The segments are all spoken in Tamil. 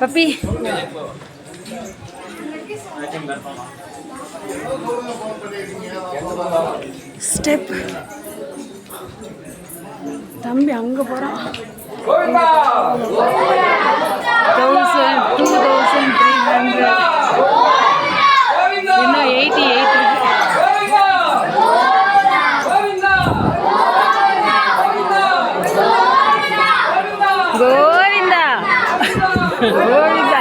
பப்பி ஸ்டெப் தம்பி அங்கே போகிறான் thousand two thousand three hundred இன்னும் எயிட்டி எயிட் இருக்கு கோவிந்தா கோவிந்தா.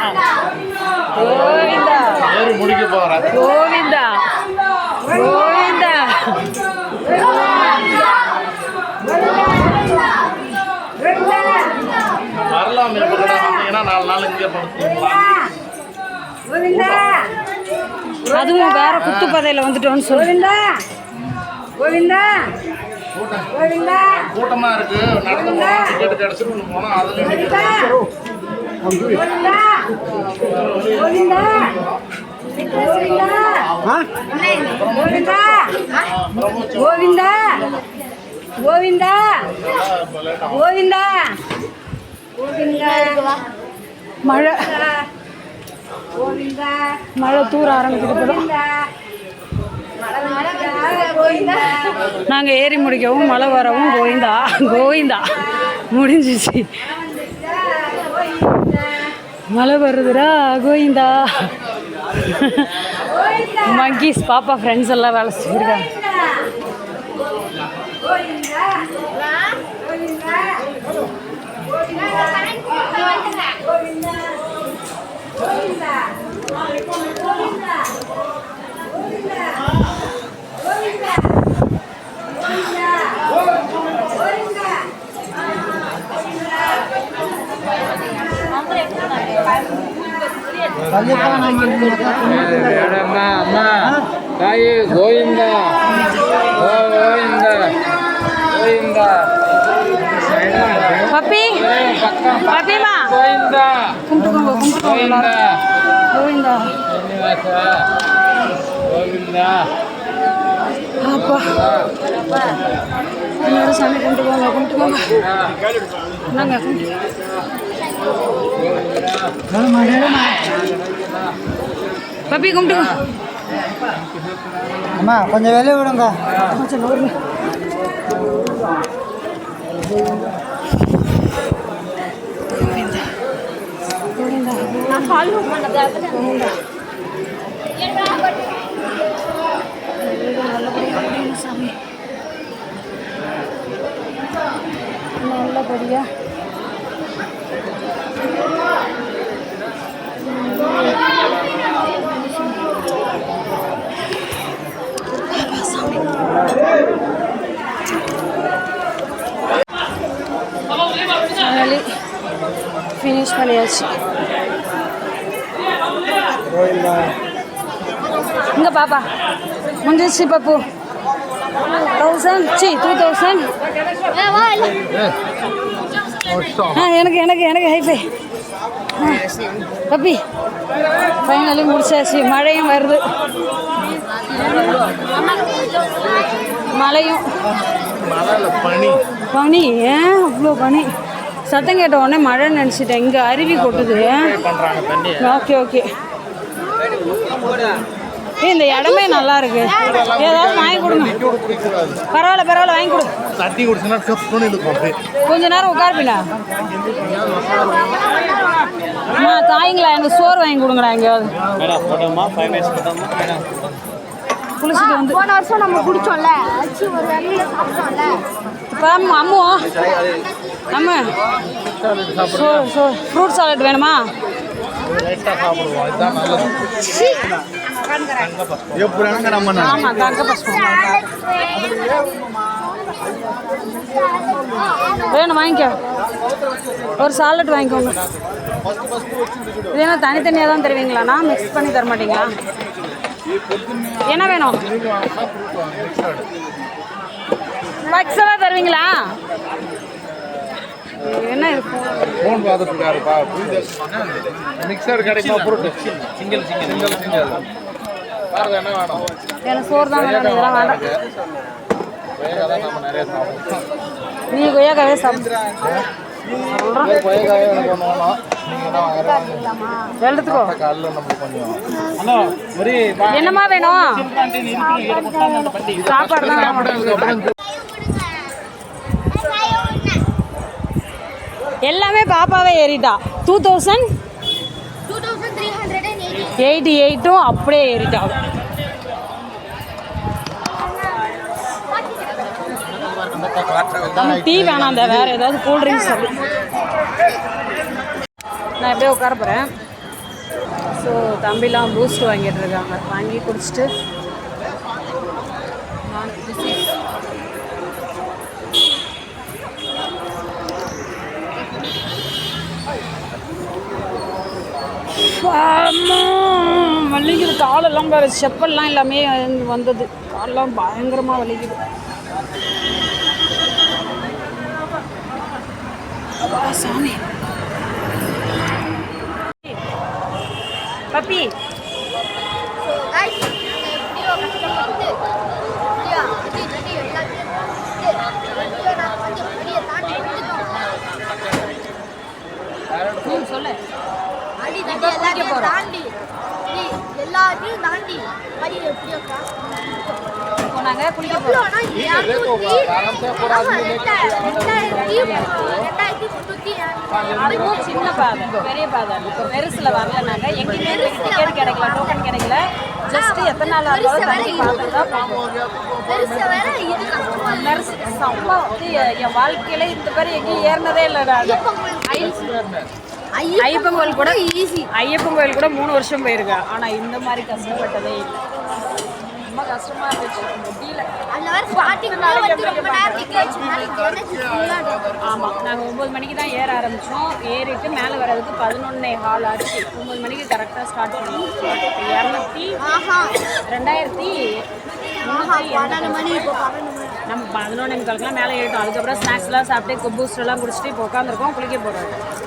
கோவிந்தா. ஏறி முடிக்க போகிறேன் கோவிந்தா. கோவிந்தா. வரலாம் வந்தீங்கன்னா நாலு நாள் இங்கே படுத்துக்கலாம் அதுவும் வேற குத்துப்பதையில் வந்துட்டோன்னு சொல்லுங்க கூட்டமாக இருக்கு. நடந்து போனால் டிக்கெட் கிடச்சிட்டு ஒன்று போனால் கோவிந்தா. கோவிந்தா. கோவிந்தா. கோவிந்தா. மழை. கோவிந்தா. மழை தூர ஆரம்பிக்கிட்டு நாங்கள் ஏறி முடிக்கவும் மழை வரவும் கோவிந்தா. கோவிந்தா. முடிஞ்சிச்சு. மழை வருதுடா கோவிந்தா. மங்கீஸ் பாப்பா ஃப்ரெண்ட்ஸ் எல்லாம் வேலை செஞ்சுருக்காங்க. వేడమ్మ అమ్మ తాయి గోవింద గోవింద గోవింద పప్పి పప్పిమా గోవింద గోవింద గోవింద గోవింద అన్నారు స్వామి కుంటుకోమా కుంటుకోమా అన్నాం కాకుండా பப்பி கும்பிட்டுக்கோ அம்மா கொஞ்சம் வெளியே விடுங்க. கொஞ்சம் நூறு நல்லபடியா ஃபைனலி ஃபினிஷ் பண்ணியாச்சு இங்கே பாப்பா முடிஞ்சிச்சு பாப்பு தௌசண்ட் சி டூ தௌசண்ட் ஆ எனக்கு எனக்கு எனக்கு ஹைஃபை பப்பி ஃபைனலி முடிச்சாச்சு. மழையும் வருது மழையும் பனி பனி ஏன் அவ்வளோ பனி சத்தம் கேட்ட உடனே மழை நினச்சிட்டேன். இங்கே அருவி கொட்டுது. Okay okay. இந்த இடமே நல்லா இருக்கு. ஏதாவது வாங்கி கொடுங்க. பரவாயில்ல பரவாயில்ல வாங்கி கொடு. தண்ணி குடிச்சுன்னா கப்புன்னு இருக்கும் அப்படியே. கொஞ்ச நேரம் உட்காருப்பீங்களா அம்மா தாய்ங்களா எனக்கு சோறு வாங்கி கொடுங்கடா எங்கேயாவது. குளிச்சுட்டு வந்து. போன வருஷம் நம்ம குடிச்சோம்ல. அச்சு ஒரு நம்ம ஃப்ரூட் சாலட் வேணுமா? ஆமாம் தங்க பசங்க வேணும் வாங்கிக்கோ. ஒரு சாலட் வாங்கிக்கோங்க. இது என்ன தனித்தனியாக தான் தருவீங்களாண்ணா மிக்ஸ் பண்ணி தர மாட்டீங்களா? என்ன வேணும்? மிக்ஸெல்லாம் தருவீங்களா? என்ன ஃபோன் பார்த்துட்டு இருக்காருப்பா. மிக்சர் கிடைக்குமா fruit single single single single வேறு என்ன வேணும்? எனக்கு சோறு தான் வேணும் இதெல்லாம் வேண்டாம். தான் நீ கொய்யாக்காவே சாப்பிடு. எனக்கு ஒன்று வேணும். நீங்கள் என்ன வாங்குறீங்க எழுத்துக்கோ காலையில் நம்மளுக்கு கொஞ்சம் ஹலோ ஒரு என்னம்மா வேணும் சாப்பாடு தான் வேணும். எல்லாமே பாப்பாவே ஏறிட்டா. டூ தௌசண்ட் எயிட்டி எயிட்டி எயிட்டும் அப்படியே ஏறிட்டா. டீ வேணாம் அந்த வேற ஏதாவது கூல் ட்ரிங்க்ஸ் நான் எப்படியே உட்கார போகிறேன் ஸோ தம்பிலாம் பூஸ்ட் வாங்கிட்டு இருக்காங்க. வாங்கி குடிச்சிட்டு நான் this is- அம்மா, வலிக்குது. காலெல்லாம் வேறு செப்பல்லாம் எல்லாமே வந்தது. காலெல்லாம் பயங்கரமாக வலிக்குது. சாமி. பப்பி நாங்கள் குளிக்க அதுவும் சின்ன பாதை பெரிய பாதை பெருசுல வரல எங்கேயுமே டிக்கெட் கிடைக்கல டோக்கன் கிடைக்கல ஜஸ்ட் எத்தனை நாள் ஆனாலும் தங்கி பார்த்துட்டு தான் போவோம் செம்ம வந்து என் வாழ்க்கையில இந்த பேர் எங்கேயும் ஏறினதே இல்லை நான் ஐயப்பன் கோயில் கூட ஈஸி ஐயப்பன் கோயில் கூட மூணு வருஷம் போயிருக்கேன் ஆனா இந்த மாதிரி கஷ்டப்பட்டதே இல்லை ரொம்ப கஷ்டமா இருந்துச்சு. முடியல ஆமாம் நாங்கள் ஒம்பது மணிக்கு தான் ஏற ஆரம்பித்தோம் ஏறிட்டு மேலே வர்றதுக்கு பதினொன்னே ஹால் ஆச்சு. ஒம்பது மணிக்கு கரெக்டாக ஸ்டார்ட் பண்ணோம். இரநூத்தி ரெண்டாயிரத்தி நம்ம பதினொன்று முக்காலுக்குலாம் மேலே ஏறிட்டோம் அதுக்கப்புறம் ஸ்நாக்ஸ்லாம் சாப்பிட்டு பூஸ்டெல்லாம் குடிச்சிட்டு இப்போ உட்காந்துருக்கோம் குளிக்க போகிறோம்